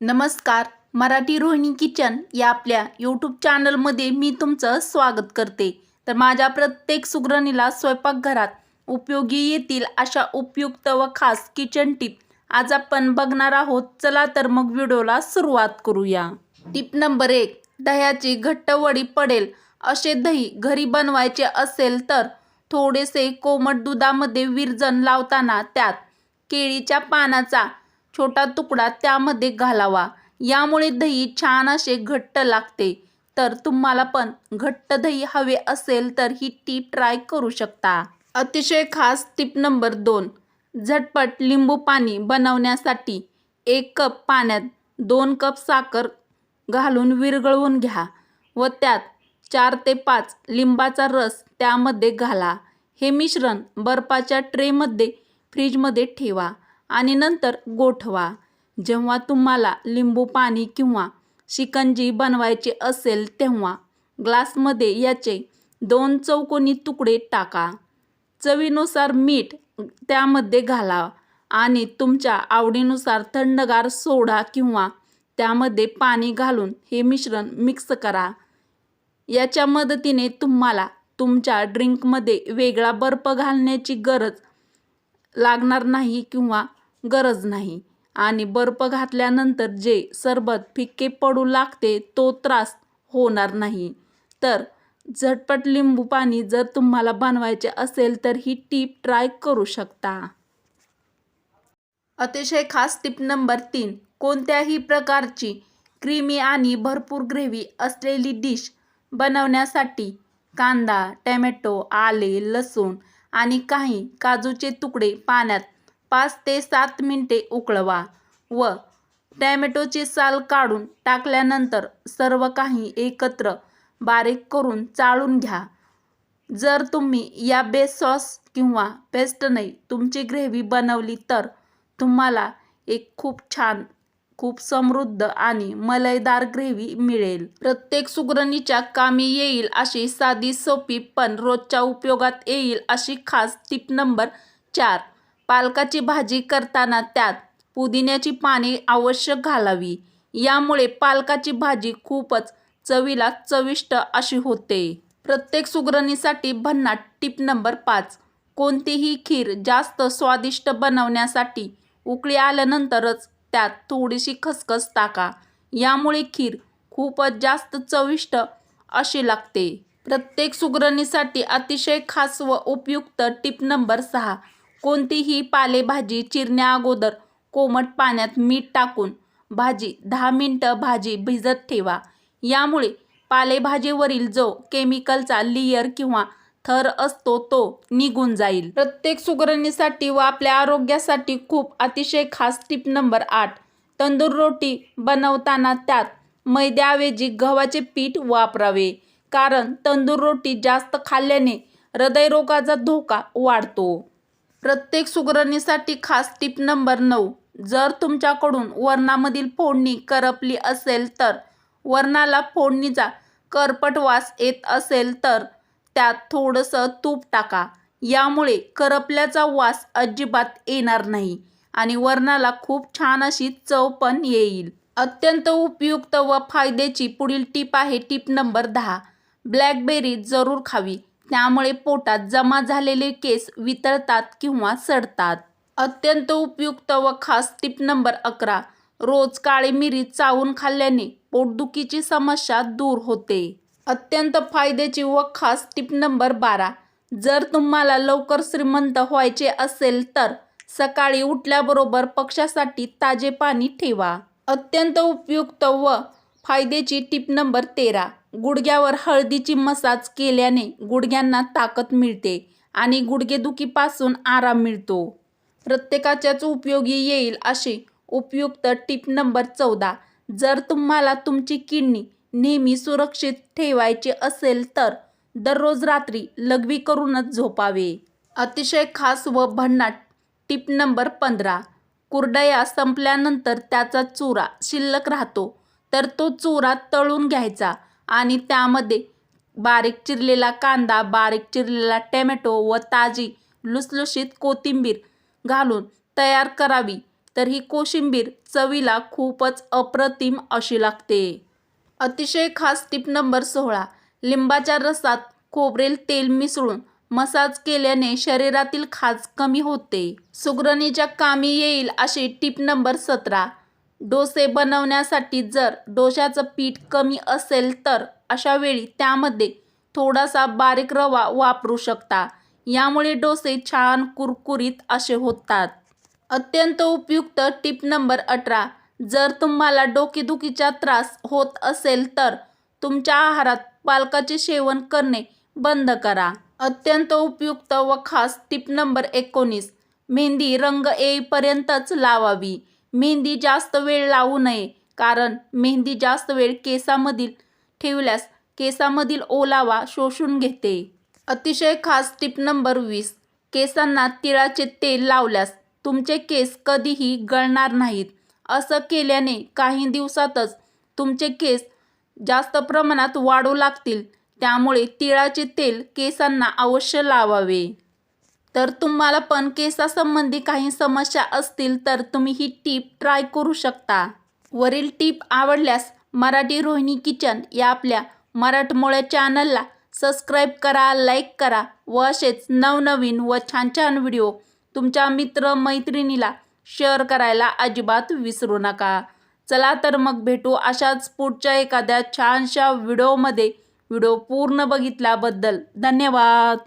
नमस्कार मराठी रोहिणी किचन या आपल्या यूट्यूब चॅनलमध्ये मी तुमचं स्वागत करते. तर माझ्या प्रत्येक सुगरणीला स्वयंपाकघरात उपयोगी येतील अशा उपयुक्त व खास किचन टिप आज आपण बघणार आहोत. चला तर मग व्हिडिओला सुरुवात करूया. टिप नंबर एक दह्याची घट्ट वडी पडेल. असे दही घरी बनवायचे असेल तर थोडेसे कोमट दुधामध्ये विरजन लावताना त्यात केळीच्या पानाचा छोटा तुकडा त्यामध्ये घालावा. यामुळे दही छान असे घट्ट लागते. तर तुम्हाला पण घट्ट दही हवे असेल तर ही टीप ट्राय करू शकता. अतिशय खास टीप नंबर दोन. झटपट लिंबू पाणी बनवण्यासाठी एक कप पाण्यात दोन कप साखर घालून विरघळवून घ्या व त्यात चार ते पाच लिंबाचा रस त्यामध्ये घाला. हे मिश्रण बर्फाच्या ट्रेमध्ये फ्रीजमध्ये ठेवा. आणि नंतर गोठवा. जेव्हा तुम्हाला लिंबू पाणी किंवा शिकंजी बनवायची असेल तेव्हा ग्लासमध्ये याचे दोन चौकोनी तुकडे टाका. चवीनुसार मीठ त्यामध्ये घाला आणि तुमच्या आवडीनुसार थंडगार सोडा किंवा त्यामध्ये पाणी घालून हे मिश्रण मिक्स करा. याच्या मदतीने तुम्हाला तुमच्या ड्रिंकमध्ये वेगळा बर्फ घालण्याची गरज लागणार नाही किंवा गरज नाही. आणि बर्फ घातल्यानंतर जे सरबत फिक्के पडू लागते तो त्रास होणार नाही. तर झटपट लिंबू पाणी जर तुम्हाला बनवायचे असेल तर ही टीप ट्राय करू शकता. अतिशय खास टिप नंबर तीन कोणत्याही प्रकारची क्रीमी आणि भरपूर ग्रेव्ही असलेली डिश बनवण्यासाठी कांदा टॅमॅटो आले लसूण आणि काही काजूचे तुकडे पाण्यात पाच ते सात मिनिटे उकळवा व टॅमॅटोची साल काढून टाकल्यानंतर सर्व काही एकत्र बारीक करून चाळून घ्या. जर तुम्ही या बेस सॉस किंवा पेस्टने तुमची ग्रेव्ही बनवली तर तुम्हाला एक खूप छान खूप समृद्ध आणि मलईदार ग्रेव्ही मिळेल. प्रत्येक सुगरणीच्या कामी येईल अशी साधी सोपी पण रोजच्या उपयोगात येईल अशी खास टिप नंबर चार. पालकाची भाजी करताना त्यात पुदिन्याची पाने आवश्यक घालावी. यामुळे पालकाची भाजी खूपच चवीला चविष्ट अशी होते. प्रत्येक सुगरणीसाठी भन्नाट टिप नंबर पाच. कोणतीही खीर जास्त स्वादिष्ट बनवण्यासाठी उकळी आल्यानंतरच त्यात थोडीशी खसखस टाका. यामुळे खीर खूपच जास्त चविष्ट अशी लागते. प्रत्येक सुगरणीसाठी अतिशय खास व उपयुक्त टिप नंबर सहा. कोणतीही पालेभाजी चिरण्या अगोदर कोमट पाण्यात मीठ टाकून भाजी दहा मिनटं भाजी भिजत ठेवा. यामुळे पालेभाजीवरील जो केमिकलचा लेयर किंवा थर असतो तो निघून जाईल. प्रत्येक सुगरणीसाठी व आपल्या आरोग्यासाठी खूप अतिशय खास टिप नंबर आठ. तंदूर रोटी बनवताना त्यात मैद्याऐवजी गव्हाचे पीठ वापरावे. कारण तंदूर रोटी जास्त खाल्ल्याने हृदयरोगाचा धोका वाढतो. प्रत्येक सुगरणीसाठी खास टिप नंबर नऊ. जर तुमच्याकडून वर्णामधील फोडणी करपली असेल तर वरणाला फोडणीचा करपट वास येत असेल तर त्यात थोडंसं तूप टाका. यामुळे करपल्याचा वास अजिबात येणार नाही आणि वरणाला खूप छान अशी चव पण येईल. अत्यंत उपयुक्त व फायद्याची पुढील टीप आहे टीप नंबर दहा. ब्लॅकबेरी जरूर खावी. त्यामुळे पोटात जमा झालेले केस वितळतात किंवा सडतात. अत्यंत उपयुक्त व खास टिप नंबर अकरा. रोज काळी मिरी चावून खाल्ल्याने पोटदुखीची समस्या दूर होते. अत्यंत फायद्याची व खास टिप नंबर बारा. जर तुम्हाला लवकर श्रीमंत व्हायचे असेल तर सकाळी उठल्याबरोबर पक्षासाठी ताजे पाणी ठेवा. अत्यंत उपयुक्त व फायद्याची टिप नंबर तेरा. गुडघ्यावर हळदीची मसाज केल्याने गुडघ्यांना ताकद मिळते आणि गुडघेदुखीपासून आराम मिळतो. प्रत्येकाच्याच उपयोगी येईल अशी उपयुक्त टिप नंबर चौदा. जर तुम्हाला तुमची किडनी नेहमी सुरक्षित ठेवायची असेल तर दररोज रात्री लघवी करूनच झोपावे. अतिशय खास व भन्नाट टिप नंबर पंधरा. कुरडया संपल्यानंतर त्याचा चुरा शिल्लक राहतो तर तो चुरा तळून घ्यायचा. आणि त्यामध्ये बारीक चिरलेला कांदा बारीक चिरलेला टॅमॅटो व ताजी लुसलुशीत कोथिंबीर घालून तयार करावी. तर ही कोशिंबीर चवीला खूपच अप्रतिम अशी लागते. अतिशय खास टिप नंबर सोळा. लिंबाच्या रसात खोबरेल तेल मिसळून मसाज केल्याने शरीरातील खाज कमी होते. सुगरणीच्या कामी येईल अशी टिप नंबर सतरा. डोसे बनवण्यासाठी जर डोशाचं पीठ कमी असेल तर अशा वेळी त्यामध्ये थोडासा बारीक रवा वापरू शकता. यामुळे डोसे छान कुरकुरीत असे होतात. अत्यंत उपयुक्त टिप नंबर अठरा. जर तुम्हाला डोकेदुखीचा त्रास होत असेल तर तुमच्या आहारात पालकाचे सेवन करणे बंद करा. अत्यंत उपयुक्त व खास टिप नंबर एकोणीस. मेहंदी रंग येईपर्यंतच लावावी. मेहंदी जास्त वेळ लावू नये कारण मेहंदी जास्त वेळ केसामधील ठेवल्यास केसामधील ओलावा शोषून घेते. अतिशय खास टिप नंबर वीस केसांना तिळाचे तेल लावल्यास तुमचे केस कधीही गळणार नाहीत. असं केल्याने काही दिवसातच तुमचे केस जास्त प्रमाणात वाढू लागतील त्यामुळे तिळाचे तेल केसांना अवश्य लावावे. तर तुम्हाला पण केसासंबंधी काही समस्या असतील तर तुम्ही ही टीप ट्राय करू शकता. वरील टीप आवडल्यास मराठी रोहिणी किचन या आपल्या मराठमोळ्या चॅनलला सबस्क्राईब करा लाईक करा व असेच नवनवीन व छान छान व्हिडिओ तुमच्या मित्र मैत्रिणीला शेअर करायला अजिबात विसरू नका. चला तर मग भेटू अशाच पुढच्या एखाद्या छानशा व्हिडिओमध्ये. व्हिडिओ पूर्ण बघितल्याबद्दल धन्यवाद.